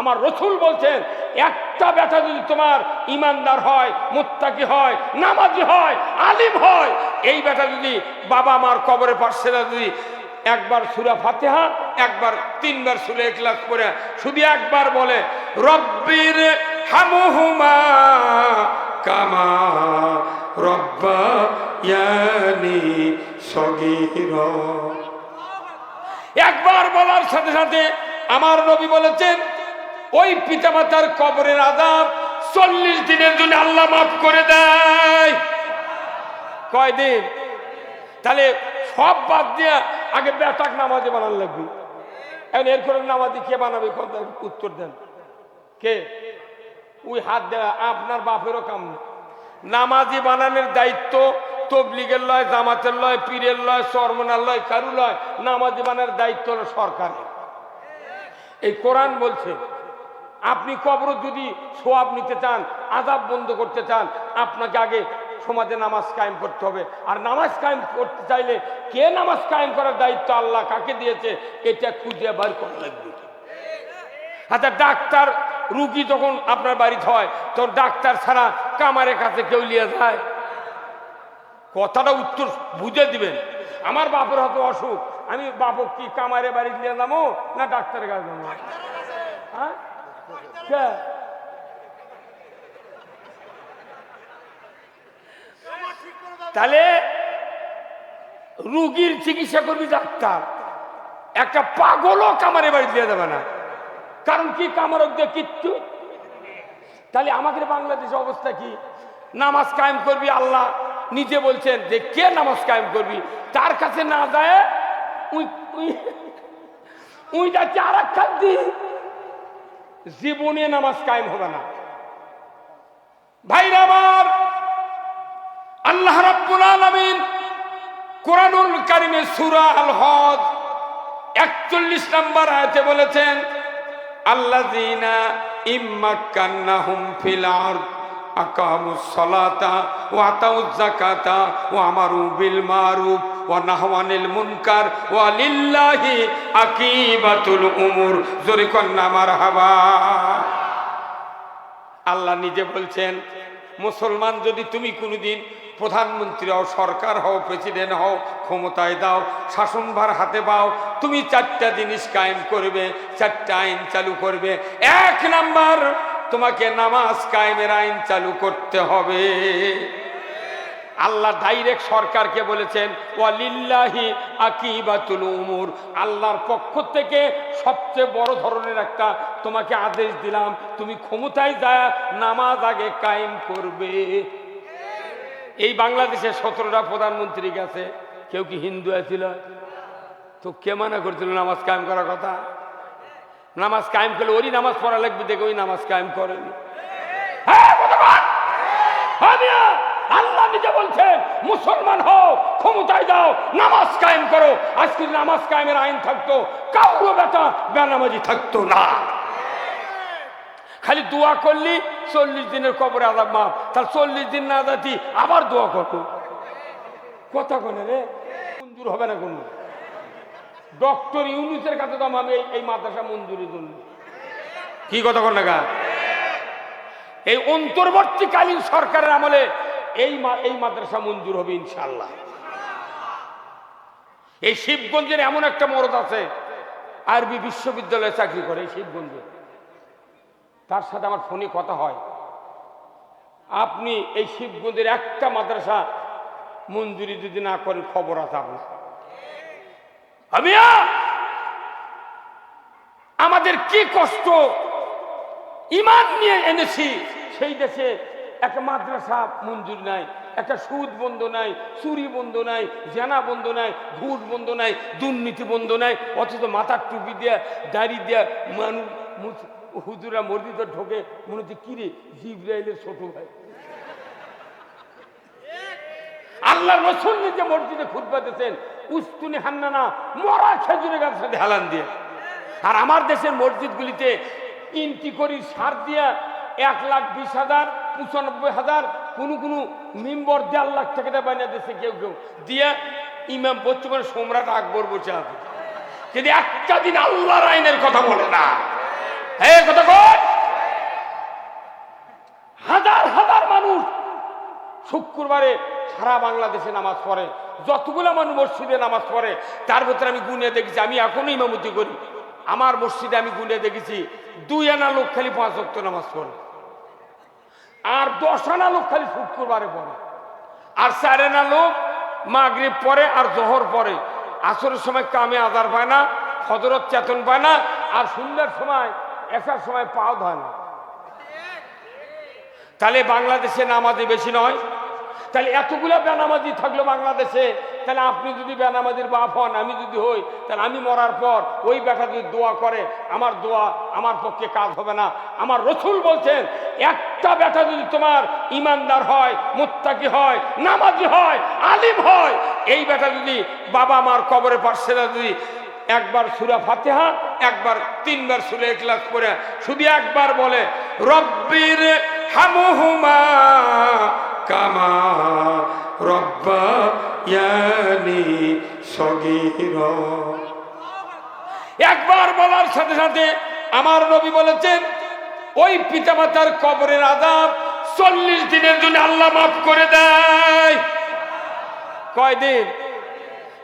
আমার রসুল বলছেন, একটা বেটা যদি তোমার ইমানদার হয়, মুত্তাকি হয়, নামাজি হয়, আলিম হয়, এই বেটা যদি বাবা মার কবরের পাশে যদি একবার সুরা ফাতেহা, একবার তিনবার সুরে ক্লাস করে শুধু একবার বলে, রব্বির হামুহুমা কামা রব্বা ইয়ানি সগীর। একবার বলার সাথে সাথে আমার নবী বলেছেন ওই পিতামাতার কবরের আদাব চল্লিশ দিনের জন্য আল্লাহ মাফ করে দেয়। কয়দিন? তাহলে সব বাদ দিয়ে আগে বেটাক নামাজে বানান লাগবে। এখন এর করে নামাজি কে বানাবে? উত্তর দেন। কে? ওই হাত দেওয়া আপনার বাপেরও কাম। নামাজি বানানোর দায়িত্ব তবলিগের লয়, জামাতের লয়, পীরের লয়, সরমনার লয় কারু লয়, নামাজি বানানোর দায়িত্ব হলো সরকারের। এই কোরআন বলছে আপনি কবর যদি সোয়াব নিতে চান আজাব বন্ধ করতে চান, আপনাকে আগে সমাজে নামাজ কায়েম করতে হবে। আর নামাজ কায়েম করতে চাইলে কে নামাজ কায়েম করার দায়িত্ব আল্লাহ কাকে দিয়েছে, এটা খুঁজে বার করা লাগবে। আচ্ছা ডাক্তার রুগী যখন আপনার বাড়িতে হয়, তখন ডাক্তার ছাড়া কামারের কাছে কেউ নিয়ে যায়? কথাটা উত্তর বুঝে দিবেন। আমার বাপের হয়তো অসুখ। আমি বাপক কি কামারে বাড়ি নিয়ে যাব না ডাক্তারের কাছে যাব? হ্যাঁ? তাহলে রুগীর চিকিৎসা করবি ডাক্তার। একটা পাগলও কামারে বাড়ি দিয়ে দেবে না। কারণ কি কামারক দিয়ে কিচ্ছু? তাহলে আমাদের বাংলাদেশ অবস্থা কি? নামাজ কায়েম করবি আল্লাহ নিজে বলছেন যে কে নামাজ কায়েম করবি? তার কাছে না যায়, উই উই উই যাচ্ছে আর এক জীবনে নামাজ কায়েম হবে না। ভাইরা আমার, আল্লাহ রাব্বুল আলামিন কোরআনুল কারিমে সূরা আল হজ 41 নম্বর আয়াতে বলেছেন, আল্লাযীনা ইম্মাক্কান্নাহুম ফিল আরদ, আকামুস সালাতা ওয়া আতাউজ যাকাতা ওয়া আমারু বিল মারুফ। ওয়া মুনকার ওয়া আকিবাতুল উমুর। জোরে কন্না মারহাবা। আল্লাহ নিজে বলছেন, মুসলমান যদি তুমি কোনোদিন প্রধানমন্ত্রী হও, সরকার হও, প্রেসিডেন্ট হও, ক্ষমতায় দাও, শাসনভার হাতে পাও, তুমি চারটা জিনিস কায়েম করবে, চারটা আইন চালু করবে। এক নাম্বার, তোমাকে নামাজ কায়েমের আইন চালু করতে হবে। আল্লাহ ডাইরেক্ট সরকারকে বলেছেন ওয়ালিল্লাহি আকিবাতুল উমুর। আল্লাহর পক্ষ থেকে সবচেয়ে বড় ধরনের একটা তোমাকে আদেশ দিলাম তুমি ক্ষমতায় যায় নামাজ আগে কায়েম করবে। এই বাংলাদেশের সতেরোটা প্রধানমন্ত্রী গেছে কেউ কি হিন্দু আছিল? তো কে মানা করছিল নামাজ কায়েম করার কথা? নামাজ কায়েম করলে ওরই নামাজ পড়া লাগবে দেখে ওই নামাজ কায়েম করেনি। হ্যাঁ, আল্লাহ নিজে বলছেন, মুসলমান হও, ক্ষমতায় যাও, নামাজ কায়েম করো। আজকে নামাজ কায়েমের আইন থাকতো কাউরো বেটা বেনামাজি থাকতো না। খালি দোয়া করলি, চল্লিশ দিনের কবরে আদাব মাপ তার চল্লিশ দিন না যাতি আবার দোয়া করতো কথা কোনে রে, মঞ্জুর হবে না কোনো। ডক্টর ইউনুসের কাছে তো আমি এই- মাদ্রাসা মঞ্জুরের জন্য। কি কথা কোন এই অন্তর্বর্তীকালীন সরকারের আমলে এই মা- এই মাদ্রাসা মঞ্জুর হবে ইনশাল্লাহ এই শিবগঞ্জের এমন একটা মরদ আছে, আরবি বিশ্ববিদ্যালয়ে চাকরি করে এই শিবগঞ্জে। তার সাথে আমার ফোনে কথা হয়। আপনি এই শিবগঞ্জের একটা মাদ্রাসা মঞ্জুরি যদি না করেন, খবর আছে আপনার। আমিয়া আমাদের কি কষ্ট, ইমান নিয়ে এনেছি, সেই দেশে একটা মাদ্রাসা মঞ্জুর নাই, একটা সুদ বন্ধ নাই, চুরি বন্ধ নাই, জেনা বন্ধ নাই, ঘুষ বন্ধ নাই, দুর্নীতি বন্ধ নাই, অথচ মাথার টুপি দিয়া, দাড়ি দিয়া মানুষ হুজুরা মসজিদে ঢোকে, মনে হচ্ছে, কিরে, জিব্রাইলের ছোট ভাই। আল্লাহ রসুল নিজে মসজিদে খুতবা দিতেন উস্তুনি হান্নানা, মরা খেজুরের গাছের সাথে হেলান দিয়ে। আর আমার দেশের মসজিদগুলিতে ইনটি করি সার দিয়া এক লাখ বিশ হাজার পঁচানব্বই হাজার কোনো কোনো মেম্বর দেড় লাখ টাকা দিয়ে, বানিয়ে দিচ্ছে কেউ কেউ। দিয়া ইমাম বর্তমানে সম্রাট আকবর বসে আছে। কিন্তু একটা দিন আল্লাহর আইনের কথা বলে না এই কথা কয় হাজার হাজার মানুষ শুক্রবারে সারা বাংলাদেশে নামাজ পড়ে, যতগুলো মানুষ মসজিদে নামাজ পড়ে, তার ভিতরে আমি গুনে দেখেছি, আমি এখনও ইমামতি করি। আমার মসজিদে আমি গুনে দেখেছি, দুই আনা লোক খালি পাঁচ অক্ট নামাজ পড়ে। আর দশ আনা লোক খালি শুক্রবারে পড়ে। আর চার আনা লোক মাগরিব পরে আর জহর পরে আসরের সময় কামে আদার পায় না, ফজরত চেতন পায় না, আর সন্ধ্যার সময়, এসার সময় পাও ধয় না। তাহলে বাংলাদেশে নামাজি বেশি নয়। তাহলে এতগুলো বেনামাজি থাকল বাংলাদেশে, তাহলে আপনি যদি বেনামাজির বাপ হন, আমি যদি হই, তাহলে আমি মরার পর ওই বেটা যদি দোয়া করে, আমার দোয়া আমার পক্ষে কাজ হবে না। আমার রসুল বলছেন একটা বেটা যদি তোমার ইমানদার হয়, মুত্তাকি হয়, নামাজি হয়, আলিম হয়, এই বেটা যদি বাবা মার কবরে পাশে যদি একবার সুরা ফাতেহা, একবার তিনবার সুরে ক্লাস করে শুধু একবার বলে, রব্বির হামুহুমা কামা রব্বা ইয়ানি সগীর। একবার বলার সাথে সাথে আমার নবী বলেছেন ওই পিতামাতার কবরের আদাব চল্লিশ দিনের জন্য আল্লাহ মাফ করে দেয়। কয়দিন?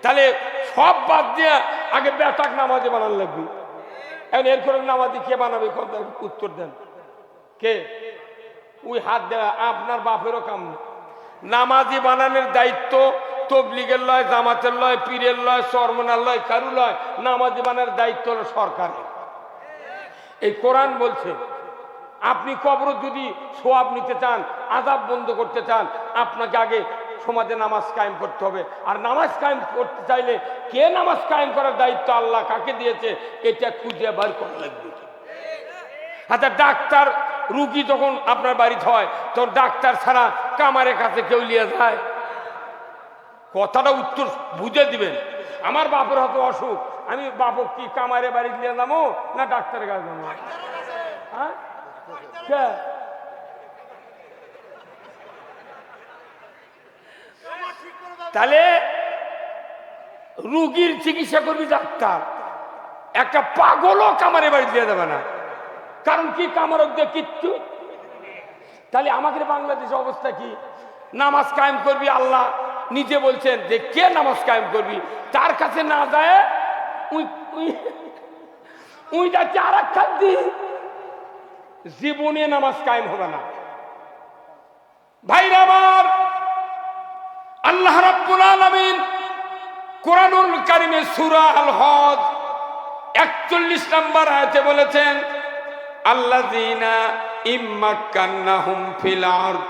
তাহলে সব বাদ দিয়ে আগে বেটাক নামাজে বানান লাগবে। এখন এর করে নামাজি কে বানাবে? উত্তর দেন। কে? ওই হাত দেওয়া আপনার বাপেরও কাম। নামাজি বানানোর দায়িত্ব তবলিগের লয়, জামাতের লয়, পীরের লয়, সরমনার লয় কারু লয়, নামাজি বানানোর দায়িত্ব হলো সরকারের। এই কোরআন বলছে আপনি কবর যদি সোয়াব নিতে চান আজাব বন্ধ করতে চান আপনাকে আগে সমাজে নামাজ কায়েম করতে হবে। আর নামাজ কায়েম করতে চাইলে কে নামাজ কায়েম করার দায়িত্ব? আল্লাহ কাকে দিয়েছে? এটা খুঁজে বার করা লাগবে। আচ্ছা ডাক্তার রুগী যখন আপনার বাড়িতে হয় তখন ডাক্তার ছাড়া কামারের কাছে কেউ নিয়ে যায়? কথাটা উত্তর বুঝে দিবেন। আমার বাপের হয়তো অসুখ। আমি বাপক কি কামারে বাড়ি নিয়ে যাব না ডাক্তারের কাছে যাব? হ্যাঁ? তাহলে রুগীর চিকিৎসা করবি ডাক্তার। একটা পাগলও কামারে বাড়ি দিয়ে দেবে না। কারণ কি কামারক দিয়ে কিচ্ছু? তাহলে আমাদের বাংলাদেশের অবস্থা কি? নামাজ কায়েম করবি আল্লাহ নিজে বলছেন যে কে নামাজ কায়েম করবি? তার কাছে না যায়, উই উই যাচ্ছে আর এক জীবনে নামাজ কায়েম হবে না। ভাইরা আমার, আল্লাহ রাব্বুল আলামিন কোরআনুল কারিমে সূরা আল হজ 41 নম্বর আয়াতে বলেছেন, আল্লাযীনা ইম্মাক্কান্নাহুম ফিল আরদ,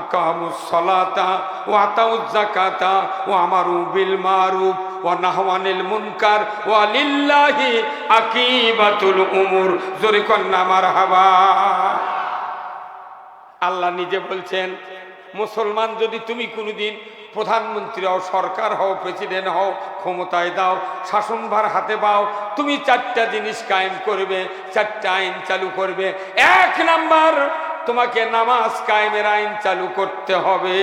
আকামুস সালাতা ওয়া আতাউজ যাকাতা ওয়া আমারু বিল মারুফ। ওয়া মুনকার ওয়া লিল্লাহি আকিবাতুল উমুর। জোরে কন্না মারহাবা। আল্লাহ নিজে বলছেন, মুসলমান যদি তুমি কোনোদিন প্রধানমন্ত্রী হও, সরকার হও, প্রেসিডেন্ট হও, ক্ষমতায় দাও, শাসনভার হাতে পাও, তুমি চারটা জিনিস কায়েম করবে, চারটা আইন চালু করবে। এক নাম্বার, তোমাকে নামাজ কায়েমের আইন চালু করতে হবে।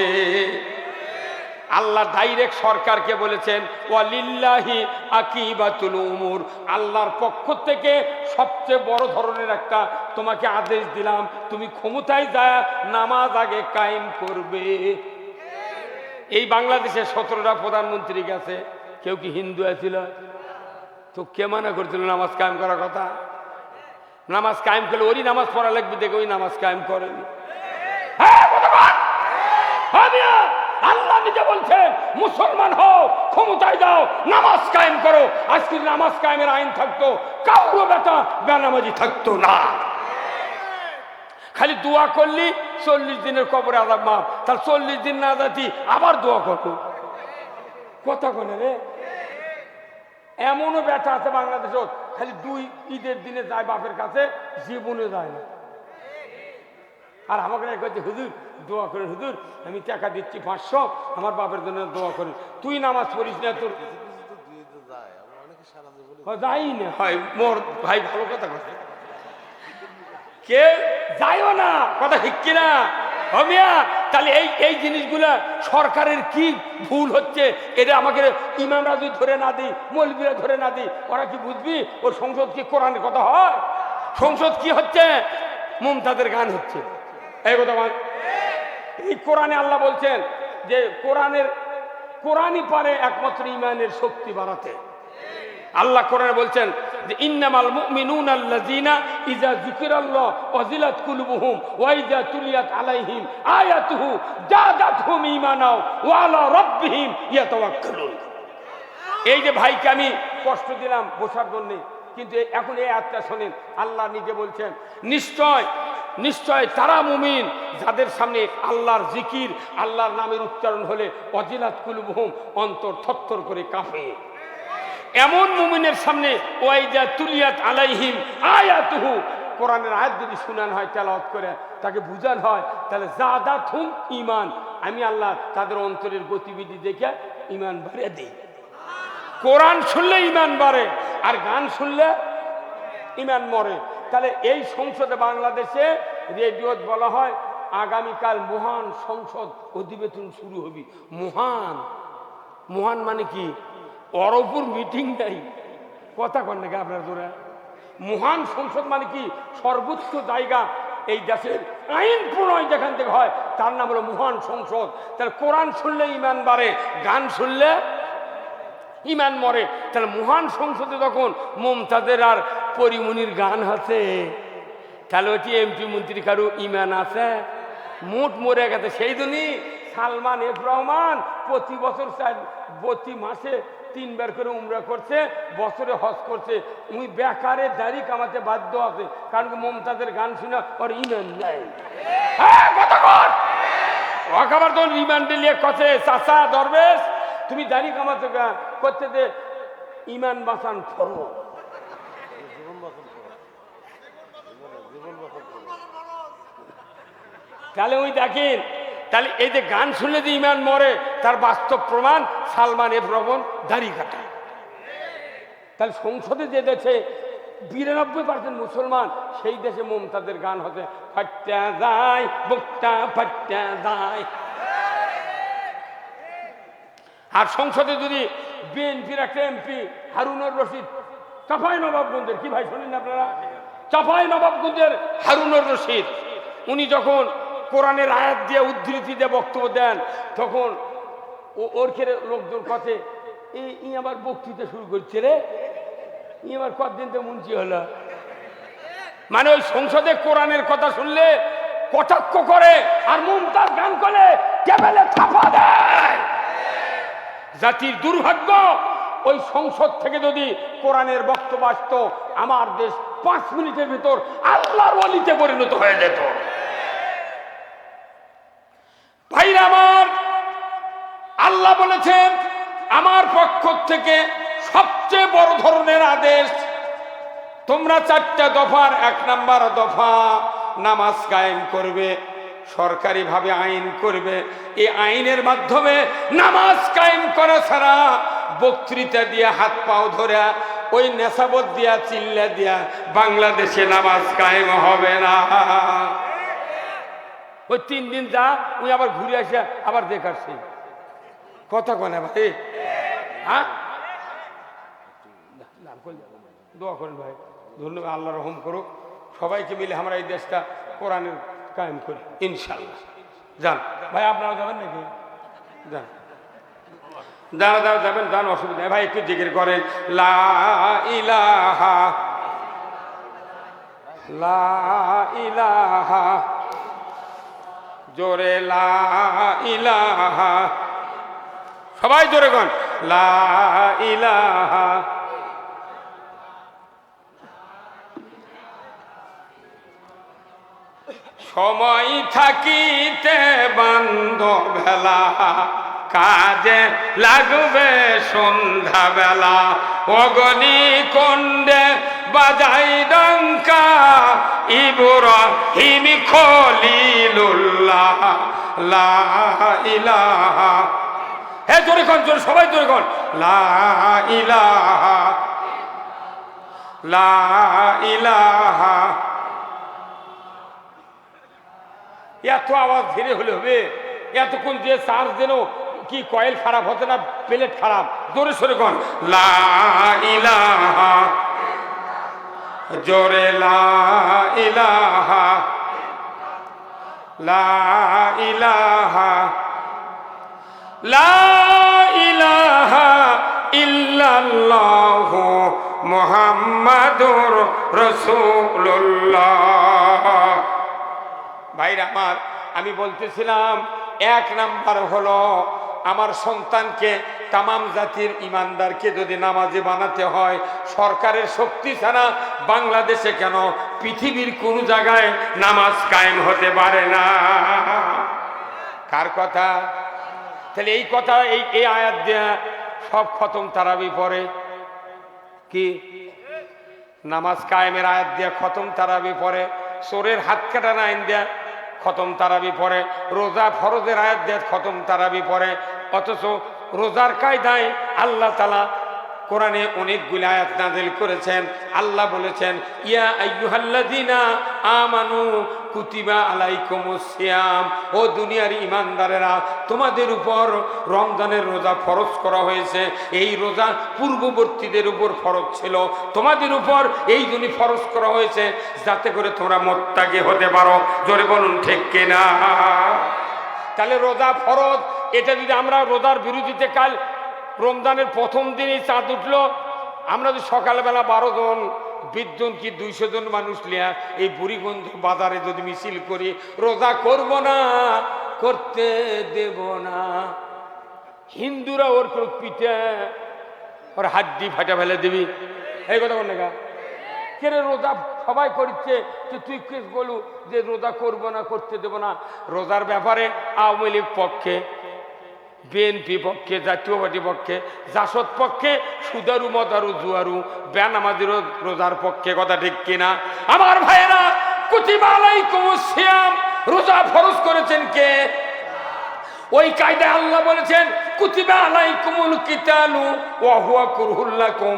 আল্লাহ ডাইরেক্ট সরকারকে বলেছেন ওয়ালিল্লাহি আকিবাতুল উমুর। আল্লাহর পক্ষ থেকে সবচেয়ে বড় ধরনের একটা তোমাকে আদেশ দিলাম তুমি ক্ষমতায় যায় নামাজ আগে কায়েম করবে। এই বাংলাদেশে সতেরোটা প্রধানমন্ত্রী গেছে কেউ কি হিন্দু আছিল? তো কে মানা করছিল নামাজ কায়েম করার কথা? নামাজ কায়েম করলে ওরই নামাজ পড়া লাগবে দেখে ওই নামাজ কায়েম করেনি। হ্যাঁ, আল্লাহ নিজে বলছেন, মুসলমান হও, ক্ষমতায় যাও, নামাজ কায়েম করো। আজকে নামাজ কায়েমের আইন থাকতো কাউরো বেটা, বেনামাজি থাকতো না। খালি দোয়া করলি, চল্লিশ দিনের কবরে আদাব মাপ তার চল্লিশ দিন না যাতি, আবার দোয়া করতো কথা কোনে রে? এমনও ব্যাটা আছে বাংলাদেশত খালি দুই ঈদের দিনে যায় বাপের কাছে, জীবনে যায় না। আর আমাকে হুজুর দোয়া করে হুজুর আমি টাকা দিচ্ছি পাঁচশো আমার বাপের জন্য দোয়া করি তুই নামাজ পড়িস না তোর? যাই না। হয় মোর ভাই ভালো কথা কথা কে? যাইও না কথা ঠিক কিনা? হমিয়া তাহলে এই এই জিনিসগুলা সরকারের কি ভুল হচ্ছে? এটা আমাকে ইমামরা যদি ধরে না দিই মৌলবীরা ধরে না দিই ওরা কি বুঝবি? ওর সংসদ কি কোরআনের কথা হয়? সংসদ কি হচ্ছে? মুমতাদের গান হচ্ছে। এই কথা। এই কোরআনে আল্লাহ বলছেন যে কোরআনের, কোরআনই পারে একমাত্র ইমানের শক্তি বাড়াতে। আল্লাহ কোরআনে বলছেন যে, ইন্নামাল মুমিনুনা আল্লাযিনা ইজা যুকিরাল্লাহ ওয়াজিলাত কুলুবুহুম ওয়া ইজা তুলিয়াত আলাইহিম আয়াতুহু জাদাতহুম ঈমানাও ওয়া আলা রাব্বিহিম ইয়াতাওয়াক্কালুন। এই যে ভাইকে আমি কষ্ট দিলাম বসার জন্য, কিন্তু এখন এই আত্মা শোনেন, আল্লাহ নিজে বলছেন, নিশ্চয় নিশ্চয় তারা মুমিন যাদের সামনে আল্লাহর জিকির, আল্লাহর নামের উচ্চারণ হলে অজিলাত কুলুবহুম, অন্তর থরথর করে কাঁপে। এমন মুমিনের সামনে ওয়াইজা তুলিয়াত আলাইহিম আয়াতুহু, কোরআনের আয়াত যদি শুনান হয়, তেলাওয়াত করে, তাকে বুঝান হয়, তাহলে জাদাত থুম ইমান আমি আল্লাহ তাদের অন্তরের গতিবিধি দেখে ইমান বাড়িয়ে দিই। কোরআন শুনলে ইমান বাড়ে, আর গান শুনলে ইমান মরে। তাহলে এই সংসদে বাংলাদেশে রেডিওত বলা হয়, আগামীকাল মহান সংসদ অধিবেশন শুরু হবে। মহান। মহান মানে কি? অরপুর মিটিং নাই। কথা কন নাকি আপনার জোরে? মহান সংসদ মানে কি? সর্বোচ্চ জায়গা এই দেশের আইন প্রণয় যেখান থেকে হয়, তার নাম হলো মহান সংসদ। তাহলে কোরআন শুনলে ইমান বাড়ে, গান শুনলে ইমান মরে। তাহলে মহান সংসদে তখন মমতাদের আর পরিমণির গান আছে। তাহলে ওটি এমপি মন্ত্রী কারও ইমান আছে। মোট মরে গেছে। সেই জন্যই সালমান এফ রহমান প্রতি বছর প্রতি মাসে তিনবার করে উমরা করছে, বছরে হজ করছে। উনি বেকারে দাড়ি কামাতে বাধ্য আছে। কারণ কি মমতাদের গান শুনে ওর ইমান কতক্ষণ? ওখাবার তখন রিমান্ডে নিয়ে চাচা, দরবেশ, তুমি দাড়ি কামাতে করতে দে, ইমান বাঁচান ফরো তাহলে ওই দেখেন, তাহলে এই যে গান শুনলে যে ইমান মরে, তার বাস্তব প্রমাণ সালমান এফ রহমান দাড়ি কাটা। তাহলে সংসদে যে দেশে বিরানব্বই পার্সেন্ট মুসলমান, সেই দেশে মমতাদের গান হতে ফাট্টা যায়, বুকটা ফাট্টা যায়। আর সংসদে যদি বিএনপির একটা এমপি হারুনুর রশিদ, চাপাই নবাবগঞ্জের, কি ভাই শোনেন আপনারা? চাপাই নবাবগঞ্জের হারুনুর রশিদ, উনি যখন কোরআনের আয়াত দিয়ে উদ্ধৃতি দিয়ে বক্তব্য দেন, তখন ওর খেরে লোকজন কথে ই আবার বক্তৃতা শুরু করছে রে। ই আবার কতদিন তো মুন্সি হলো? মানে ওই সংসদে কোরআনের কথা শুনলে কটাক্ষ করে আর মুমতাজ গান করে টেবিলে থাপা দেয়। জাতির দুর্ভাগ্য, ওই সংসদ থেকে যদি কোরআনের বক্তব্য আসতো, আমার দেশ পাঁচ মিনিটের ভিতর আল্লাহর অলিতে পরিণত হয়ে যেত। আমার, আল্লাহ বলেছেন, আমার পক্ষ থেকে সবচেয়ে বড় ধরনের আদেশ, তোমরা চারটা দফার, এক নাম্বার দফা নামাজ কায়েম করবে। সরকারিভাবে আইন করবে। এই আইনের মাধ্যমে নামাজ কায়েম করা ছাড়া বক্তৃতা দিয়ে, হাত পাও ধরে, ওই নেশাবত দিয়া, চিল্লা দিয়া বাংলাদেশে নামাজ কায়েম হবে না। ওই তিন দিন যা ওই আবার ঘুরে আসে, আবার দেখাচ্ছে। কথা কনে ভাই? হ্যাঁ? দোয়া করেন ভাই। ধন্যবাদ, আল্লাহ রহম করুক। সবাইকে মিলে আমরা এই দেশটা কোরআনের কায়েম করি ইনশাল্লাহ যান। ভাই আপনারা যাবেন নাকি? যান। দাঁড়া দাঁড়া যাবেন যান অসুবিধা নেই। ভাই একটু জিকির করেন। লা ইলাহা লা ইলাহা জোরে লা ইলাহা। সবাই জোরে কন লা ইলাহা সময় থাকিতে বান্ধ ভেলা কাজে লাগবে সন্ধ্যা বেলা অগনি কন্ডে বাজাই ডঙ্কা ইব্রাহিম খলিলুল্লাহ, লা ইলাহা। হে জোরে কন, জোরে সবাই জোরে কন। লা ইলাহা। লা ইলাহা। এত আওয়াজ ধীরে হলে হবে। এতক্ষণ যে চার্জ দেন কি কয়েল খারাপ হতে না, প্লেট খারাপ। জোরে সরে কন জোরে মুহাম্মাদুর রাসূলুল্লাহ। ভাইরা আমার, আমি বলতেছিলাম, এক নাম্বার হলো আমার সন্তানকে তামাম জাতির ইমানদারকে যদি নামাজে বানাতে হয়, সরকারের শক্তি ছাড়া বাংলাদেশে কেন পৃথিবীর কোন জায়গায় নামাজ কায়েম হতে পারে না? কার কথা? তাহলে এই কথা, এই এই আয়াত দেয়া সব খতম তারাবি পরে কি? নামাজ কায়েমের আয়াত দেয়া খতম তারাবি পরে সোরের হাত কাটা আইন দেয়া খতম তারাবি পরে, রোজা ফরজের আয়াত দেয় খতম তারাবি পরে, অথচ রোজার কায়দায় আল্লাহ তালা কোরআনে অনেকগুলি আয়াত নাজিল করেছেন। আল্লাহ বলেছেন, ইয়া আইয়ুহাল্লাযিনা আমানু কুতিবা আলাইকুমুস সিয়াম। ও দুনিয়ার ইমানদারেরা তোমাদের উপর রমজানের রোজা ফরজ করা হয়েছে। এই রোজা পূর্ববর্তীদের উপর ফরজ ছিল। তোমাদের উপর এই জন্য ফরজ করা হয়েছে যাতে করে তোমরা মোত্তাকি হতে পারো। জোরে বলুন, ঠিক কিনা? তাহলে রোজা ফরজ, এটা যদি আমরা রোজার বিরোধিতে কাল রমজানের প্রথম দিনই চাঁদ উঠল। আমরা যদি সকালবেলা বারো জন বিশজন কি দুইশো জন মানুষ লিয়া এই বুড়িগঞ্জ বাজারে যদি মিছিল করি, রোজা করব না, করতে দেব না। হিন্দুরা ওর পিঠে ওর হাড্ডি ফাটা ফেলে দিবি। এই কথা বল না কেরে রোজা সবাই করছে? যে তুই কে বলু যে রোজা করব না, করতে দেব না? রোজার ব্যাপারে আওয়ামী লীগ পক্ষে বিএনপি পক্ষে, জাতীয় পক্ষে, জাসদ পক্ষে, সুদারু, মদারু, জুয়ারু আমাদের রোজার পক্ষে, কথা ঠিক কিনা? আমার ভাইয়েরা, কুতিবা কুমুসিয়াম সিয়াম, রোজা ফরজ করেছেন কে? ওই কায়দায় আল্লাহ বলেছেন, কুতিবা আলাইকুমুল কিতালু ওয়া হুয়া কুরহুল লাকুম।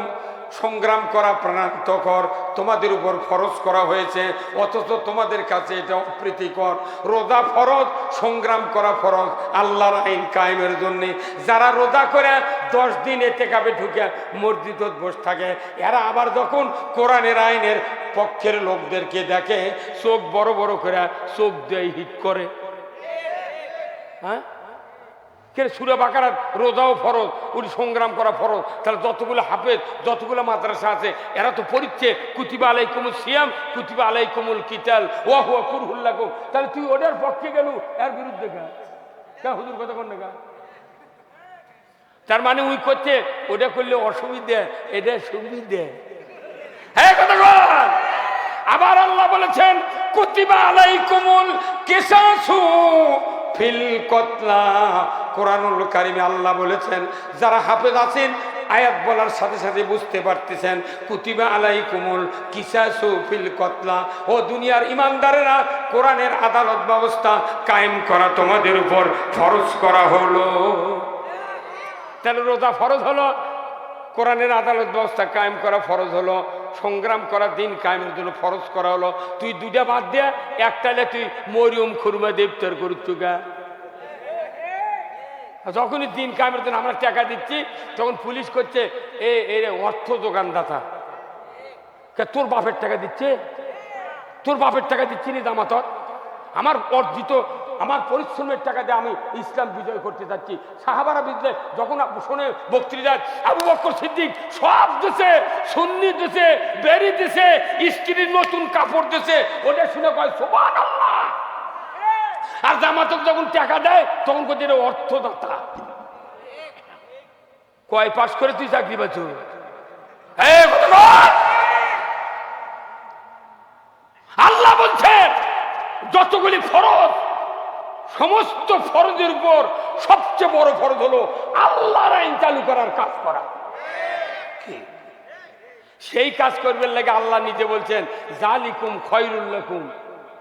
সংগ্রাম করা প্রাণান্তকর তোমাদের উপর ফরজ করা হয়েছে, অথচ তোমাদের কাছে এটা অপ্রীতিকর। রোজা ফরজ, সংগ্রাম করা ফরজ, আল্লাহর আইন কায়েমের জন্য। যারা রোজা করে, দশ দিন এতে কাপে ঢুকে মসজিদত বসে থাকে। এরা আবার যখন কোরআনের আইনের পক্ষের লোকদেরকে দেখে, চোখ বড় বড় করে, চোখ দেয় হিট করে। হ্যাঁ? কে সুরে বাকারাত রোজাও ফরজ, উনি সংগ্রাম করা ফরজ। তাহলে যতগুলো হাফেজ, যতগুলো মাদ্রাসা আছে, এরা তো পড়িচ্ছে, কুতিবা আলাই কুমুল সিয়াম, কুতিবা আলাই কুমুল কিতাল ও হুয়া কুরহুল্লাকুম তাহলে তুই ওটার পক্ষে গেল, এর বিরুদ্ধে গা। কে হুজুর কথা কোন গা? তার মানে উই করছে, ওটা করলে অসুবিধে, এটা সুবিধে। হ্যাঁ কথা। আবার আল্লাহ বলেছেন, কুতিবা আলাইকুমুল কিসাসু ফিল কতলা কোরআনুল কারিমে আল্লাহ বলেছেন, যারা হাফেজ আছেন, আয়াত বলার সাথে সাথে বুঝতে পারতেছেন, কুতিবা আলাইকুমুল কিসাসু ফিল কতলা। ও দুনিয়ার ইমানদারেরা, কোরআনের আদালত ব্যবস্থা কায়েম করা তোমাদের উপর ফরজ করা হলো। তাহলে রোজা ফরজ হলো? কোরআনের আদালত ব্যবস্থা কায়েম করা ফরজ হলো? সংগ্রাম করা দিন কায়েমের জন্য ফরজ করা হলো? তুই দুইটা বাদ দিয়া একটালে তুই মরিয়ম খুরমা দেবতার করুচুগা যখনই দিন কায়েমের জন্য আমরা টাকা দিচ্ছি, তখন পুলিশ করছে, এ এর অর্থ যোগানদাতা। কে তোর বাপের টাকা দিচ্ছে? তোর বাপের টাকা দিচ্ছি নি দামাতর। আমার অর্জিত, আমার পরিশ্রমের টাকা দিয়ে আমি ইসলাম বিজয় করতে যাচ্ছি। সাহাবারা বুঝলে, যখন শোনে বক্তৃতা আবু বক্কর সিদ্দিক সব দেশে, সুন্নি দেশে, বেরি দেশে, স্ত্রীর নতুন কাপড় দেশে। ওটা শুনে কয় সোবান আর জামাতক যখন টাকা দেয়, তখন এটা অর্থদাতা কয়, পাশ করে তুই চাকরি পাচ্ছ। আল্লাহ বলছেন যতগুলি ফরজ, সমস্ত ফরজের উপর সবচেয়ে বড় ফরজ হলো আল্লাহর আইন চালু করার কাজ করা? সেই কাজ করবেন লাগে আল্লাহ নিজে বলছেন, জালিকুম খয়রুল্লাকুম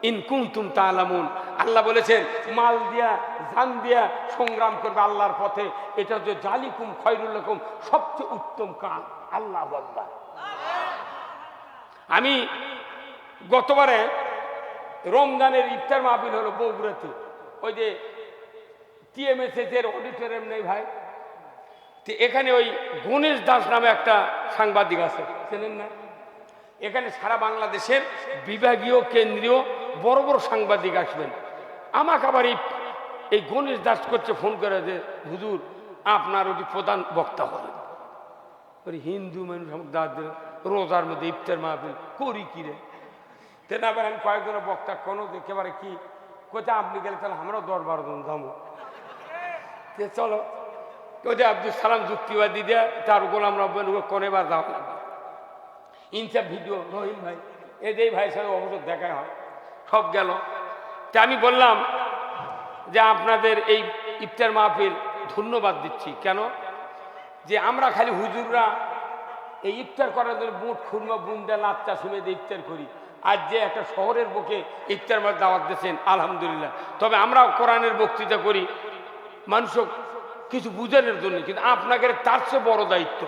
ইনকুম তুম তালামুন। আল্লাহ বলেছেন, মাল দিয়া, জান দিয়া সংগ্রাম করবে আল্লাহর পথে। এটা যে জালিকুম খয়রুল্লাকুম সবচেয়ে উত্তম কাজ। আল্লাহ আল্লাহ আমি গতবারে রমজানের ইফতার মাহফিল হলো বগুড়াতে। ওই যে টিএমএসএস এর অডিটোরিয়াম নেই ভাই। তো এখানে ওই গণেশ দাস নামে একটা সাংবাদিক আছে। চেনেন না? এখানে সারা বাংলাদেশের বিভাগীয়, কেন্দ্রীয় বড় বড় সাংবাদিক আসবেন। আমাকে আবার এই এই গণেশ দাস করছে, ফোন করে যে, হুজুর, আপনার ওটি প্রধান বক্তা হলেন। হিন্দু মানুষ আমাকে দাঁত দিল রোজার মধ্যে ইফতার মাহফিল করি কি রে? তেনা আবার আমি কয়েকজনের বক্তা কোনো একেবারে কি কোথায় আপনি গেলে তাহলে আমরাও দশ বারো জন যাব। তে চলো। ওই যে আব্দুল সালাম যুক্তিবাদী দিয়ে তার গোলাম রব্বান কোনে বার যাওয়া লাগবে? ইনসা ভিডিও, রহিম ভাই এদের যে ভাইয়ের সাথে অবশ্য দেখাই হয়। সব গেল। তা আমি বললাম যে আপনাদের এই ইফতার মাহফিল ধন্যবাদ দিচ্ছি। কেন? যে আমরা খালি হুজুররা এই ইফতার করার জন্য বুট, খুরমা বুন্দা লাচ্চা শুনে দিয়ে ইফতার করি। আর যে একটা শহরের বুকে ইফতার মাছ দাওয়াত দিয়েছেন, আলহামদুলিল্লাহ। তবে আমরাও কোরআনের বক্তৃতা করি। মানুষ কিছু বুঝানোর জন্য, কিন্তু আপনাকে তার চেয়ে বড় দায়িত্ব।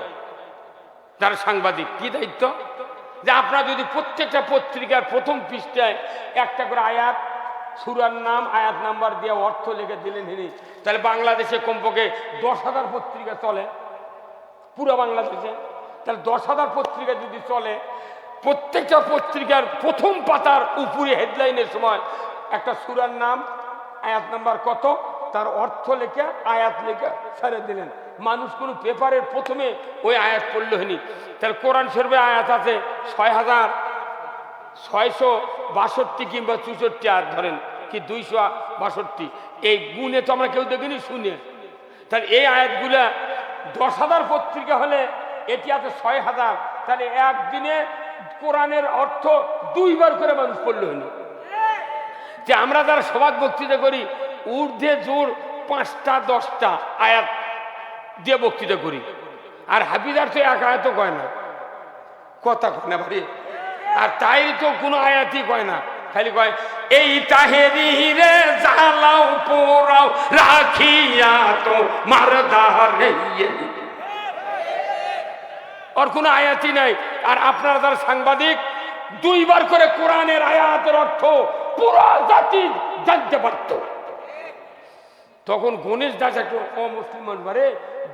তার সাংবাদিক, কি দায়িত্ব? যে আপনারা যদি প্রত্যেকটা পত্রিকার প্রথম পৃষ্ঠায় একটা করে আয়াত, সুরার নাম, আয়াত নাম্বার দিয়ে অর্থ লিখে দিলেন হিনি তাহলে বাংলাদেশে কমপক্ষে দশ হাজার পত্রিকা চলে, পুরো বাংলাদেশে। তাহলে দশ হাজার পত্রিকা যদি চলে, প্রত্যেকটা পত্রিকার প্রথম পাতার উপরে হেডলাইনের সময় একটা সুরার নাম, আয়াত নাম্বার কত? তার অর্থ লেখে, আয়াত লেখে ছেড়ে দিলেন। মানুষ কোনো পেপারের প্রথমে ওই আয়াত পড়ল হয়নি। তাহলে কোরআন শরীফে আয়াত আছে ছয় হাজার ছয়শো বাষট্টি কিংবা চৌষট্টি আয়াত ধরেন কি দুইশো বাষট্টি। এই গুণে তো আমরা কেউ দেখিনি, শুনে। তাহলে এই আয়াতগুলা দশ হাজার পত্রিকা হলে এটি আছে ছয় হাজার। তাহলে একদিনে কোরআনের অর্থ দুইবার করে মানুষ পড়ল হয়নি। যে আমরা যারা সবাদ বক্তৃতা করি ঊর্ধ্বে জোর পাঁচটা, দশটা আয়াত দিয়ে বক্তৃতা করি। আর হাফিজার তো এক আয়াত কয় না। কথা কয় না ভাই আর তাই তো কোনো আয়াতই কয় না। খালি কয়, এই তাহেরি রে জ্বালাও, পোড়াও, রাখিয়া তো মারদারে ওর কোনো আয়াতই নাই। আর আপনারা যারা সাংবাদিক, দুইবার করে কোরআনের আয়াতের অর্থ পুরো জাতি জানতে পারত। তখন গণেশ দাস একটু অমুসলিমান বারে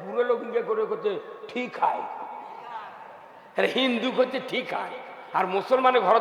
বুড়ো লোক করে করতে ঠিক হয়। হিন্দু করতে ঠিক হয়। আর মুসলমানের ঘর